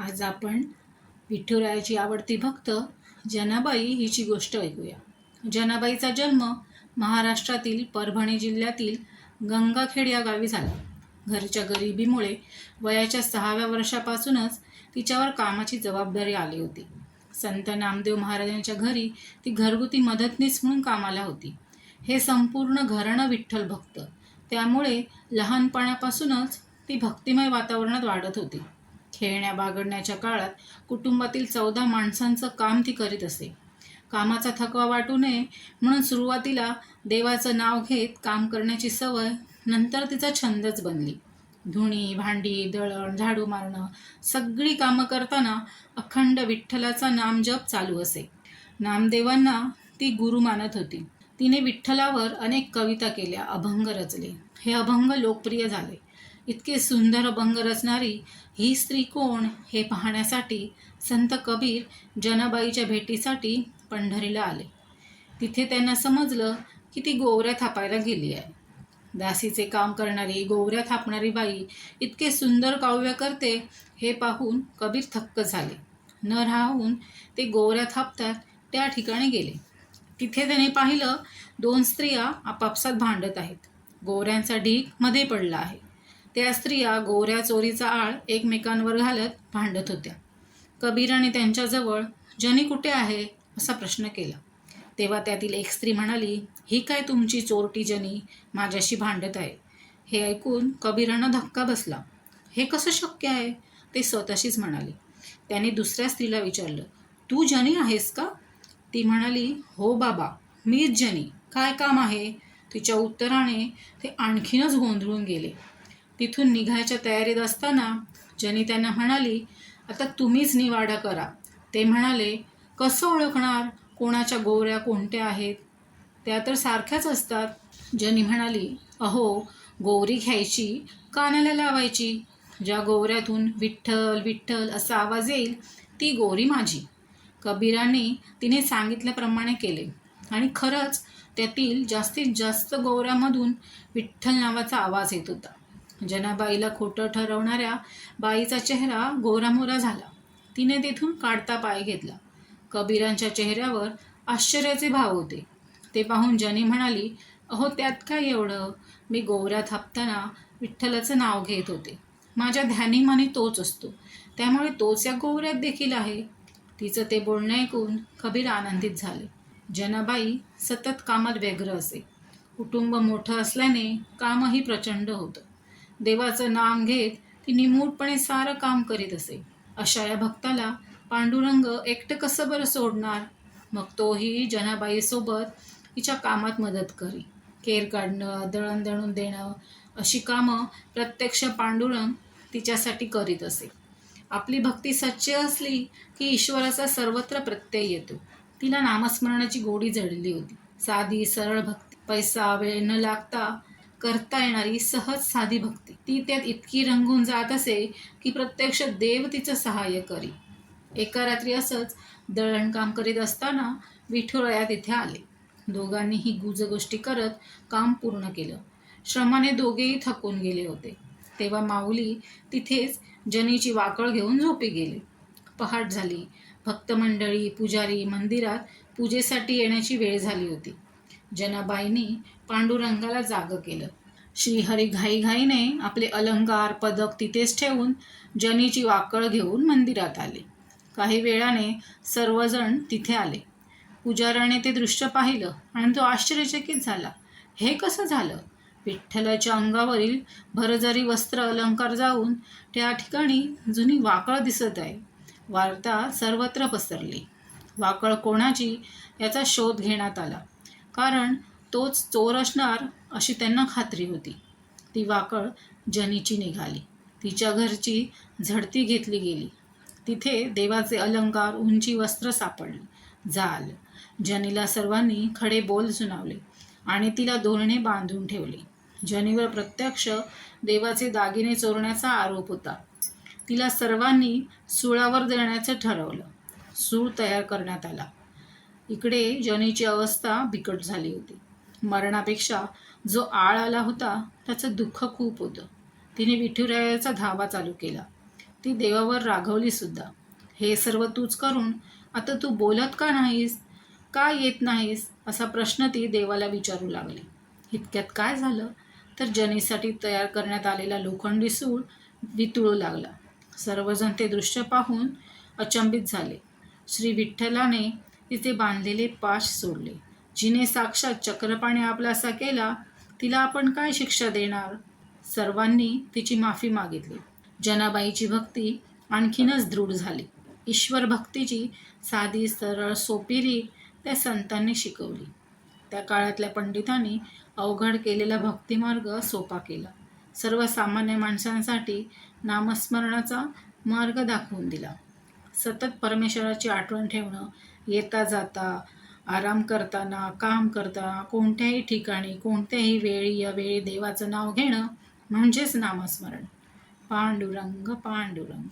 आज आपण विठ्ठुरायाची आवडती भक्त जनाबाई हिची गोष्ट ऐकूया. जनाबाईचा जन्म महाराष्ट्रातील परभणी जिल्ह्यातील गंगाखेड या गावी झाला. घरच्या गरिबीमुळे वयाच्या सहाव्या वर्षापासूनच तिच्यावर कामाची जबाबदारी आली होती. संत नामदेव महाराजांच्या घरी ती घरगुती मदतनीस म्हणून कामाला होती. हे संपूर्ण घराणं विठ्ठल भक्त. त्यामुळे लहानपणापासूनच ती भक्तिमय वातावरणात वाढत होती. खेळण्या बागडण्याच्या काळात कुटुंबातील चौदा माणसांचं काम ती करीत असे. कामाचा थकवा वाटू नये म्हणून सुरुवातीला देवाचं नाव घेत काम करण्याची सवय नंतर तिचा छंदच बनली. धुणी भांडी दळण झाडू मारणं सगळी कामं करताना अखंड विठ्ठलाचा नामजप चालू असे. नामदेवांना ती गुरु मानत होती. तिने विठ्ठलावर अनेक कविता केल्या अभंग रचले. हे अभंग लोकप्रिय झाले. इतके सुंदर अभंग रचणारी ही स्त्री कोण हे पाहण्यासाठी संत कबीर जनाबाईच्या भेटीसाठी पंढरीला आले. तिथे त्यांना समजलं की ती गोवऱ्या थापायला गेली आहे. दासीचे काम करणारी गोवऱ्या थापणारी बाई इतके सुंदर काव्य करते हे पाहून कबीर थक्क झाले. न राहून ते गोवऱ्या थापतात त्या ठिकाणी गेले. तिथे त्याने पाहिलं दोन स्त्रिया आपापसात भांडत आहेत. गोवऱ्यांचा ढीकमध्ये पडला आहे. त्या स्त्रिया गोऱ्या चोरीचा आळ एकमेकांवर घालत भांडत होत्या. कबीराने त्यांच्याजवळ जनी कुठे आहे? असा प्रश्न केला. तेव्हा त्यातील एक स्त्री म्हणाली ही काय तुमची चोरटी जनी? माझ्याशी भांडत आहे. हे ऐकून कबीरांना धक्का बसला. हे कसं शक्य आहे? ते स्वतःशीच म्हणाले. त्याने दुसऱ्या स्त्रीला विचारलं तू जनी आहेस का? ती म्हणाली हो बाबा मीच जनी. काय काम आहे? तिच्या उत्तराने ते आणखीनच गोंधळून गेले. तिथून निघायच्या तयारीत असताना जनी त्यांना म्हणाली आता तुम्हीच निवाडा करा. ते म्हणाले कसं ओळखणार? कोणाच्या गोवऱ्या कोणत्या आहेत? त्या तर सारख्याच असतात. जनी म्हणाली अहो गोवरी घ्यायची कानाला लावायची. ज्या गोवऱ्यातून विठ्ठल विठ्ठल असा आवाज येईल ती गोरी माझी. कबीराने तिने सांगितल्याप्रमाणे केले. आणि खरंच त्यातील जास्तीत जास्त गोवऱ्यामधून विठ्ठल नावाचा आवाज येत होता. जनाबाईला खोटं ठरवणाऱ्या बाईचा चेहरा गोरामोरा झाला. तिने तेथून काढता पाय घेतला. कबीरांच्या चेहऱ्यावर आश्चर्याचे भाव होते. ते पाहून जनी म्हणाली अहो त्यात काय एवढं? मी गोवऱ्या हापताना विठ्ठलाचं नाव घेत होते. माझ्या ध्यानीमाने तोच असतो. त्यामुळे तोच या गोवऱ्यात देखील आहे. तिचं ते बोलणं ऐकून कबीर आनंदित झाले. जनाबाई सतत कामात व्यग्र असे. कुटुंब मोठं असल्याने कामही प्रचंड होतं. देवाचं नाम घेत ती निमूटपणे सारं काम करीत असे. अशा या भक्ताला पांडुरंग एकटं कसं बरं सोडणार? मग तोही जनाबाईसोबत तिच्या कामात मदत करी. केर काढणं दळण दळून देणं अशी कामं प्रत्यक्ष पांडुरंग तिच्यासाठी करीत असे. आपली भक्ती सच्ची असली की ईश्वराचा सर्वत्र प्रत्यय येतो. तिला नामस्मरणाची गोडी जडली होती. साधी सरळ भक्ती पैसा वेळ न लागता करता येणारी सहज साधी भक्ती. ती त्यात इतकी रंगून जात असे की प्रत्यक्ष देव तिचं सहाय्य करी. एका रात्री असंच दळणकाम करीत असताना विठुराया तिथे आले. दोघांनीही गुजगोष्टी करत काम पूर्ण केलं. श्रमाने दोघेही थकून गेले होते. तेव्हा माऊली तिथेच जनीची वाकळ घेऊन झोपी गेली. पहाट झाली. भक्तमंडळी पुजारी मंदिरात पूजेसाठी येण्याची वेळ झाली होती. जनाबाईंनी पांडुरंगाला जागं केलं. श्रीहरी घाईघाईने आपले अलंकार पदक तिथेच ठेवून जनीची वाकळ घेऊन मंदिरात आले. काही वेळाने सर्वजण तिथे आले. पुजाराने ते दृश्य पाहिलं आणि तो आश्चर्यचकित झाला. हे कसं झालं? विठ्ठलाच्या अंगावरील भरजरी वस्त्र अलंकार जाऊन त्या ठिकाणी जुनी वाकळ दिसत आहे. वार्ता सर्वत्र पसरली. वाकळ कोणाची याचा शोध घेण्यात आला. कारण तोच चोर असणार अशी त्यांना खात्री होती. ती वाकळ जनीची निघाली. तिच्या घरची झडती घेतली गेली. तिथे देवाचे अलंकार उंची वस्त्र सापडली. जाल. जनीला सर्वांनी खडे बोल सुनावले आणि तिला दोरणे बांधून ठेवले. जनीवर प्रत्यक्ष देवाचे दागिने चोरण्याचा आरोप होता. तिला सर्वांनी सुळावर देण्याचं ठरवलं. सूळ तयार करण्यात आला. इकडे जनीची अवस्था बिकट झाली होती. मरणापेक्षा जो आळ आला होता त्याचं दुःख खूप होतं. तिने विठुरायाचा धावा चालू केला. ती देवावर रागवली सुद्धा. हे सर्व तूच करून आता तू बोलत का नाहीस? का येत नाहीस? असा प्रश्न ती देवाला विचारू लागली. इतक्यात काय झालं? तर जनीसाठी तयार करण्यात आलेला लोखंडी सूळ वितळू लागला. सर्वजण ते दृश्य पाहून अचंबित झाले. श्री विठ्ठलाने तिचे बांधलेले पाश सोडले. जिने साक्षात चक्रपाणी आपलासा केला तिला आपण काय शिक्षा देणार? सर्वांनी तिची माफी मागितली. जनाबाईची भक्ती आणखीनच दृढ झाली. ईश्वर भक्तीची साधी सरळ सोपीरी त्या संतांनी शिकवली. त्या काळातल्या पंडितांनी अवघड केलेला भक्तिमार्ग सोपा केला. सर्वसामान्य माणसांसाठी नामस्मरणाचा मार्ग दाखवून दिला. सतत परमेश्वराची आठवण ठेवणं येता जाता आराम करताना काम करताना कोणत्याही ठिकाणी कोणत्याही वेळी या वेळी देवाचं नाव घेणं म्हणजेच नामस्मरण. पांडुरंग पांडुरंग.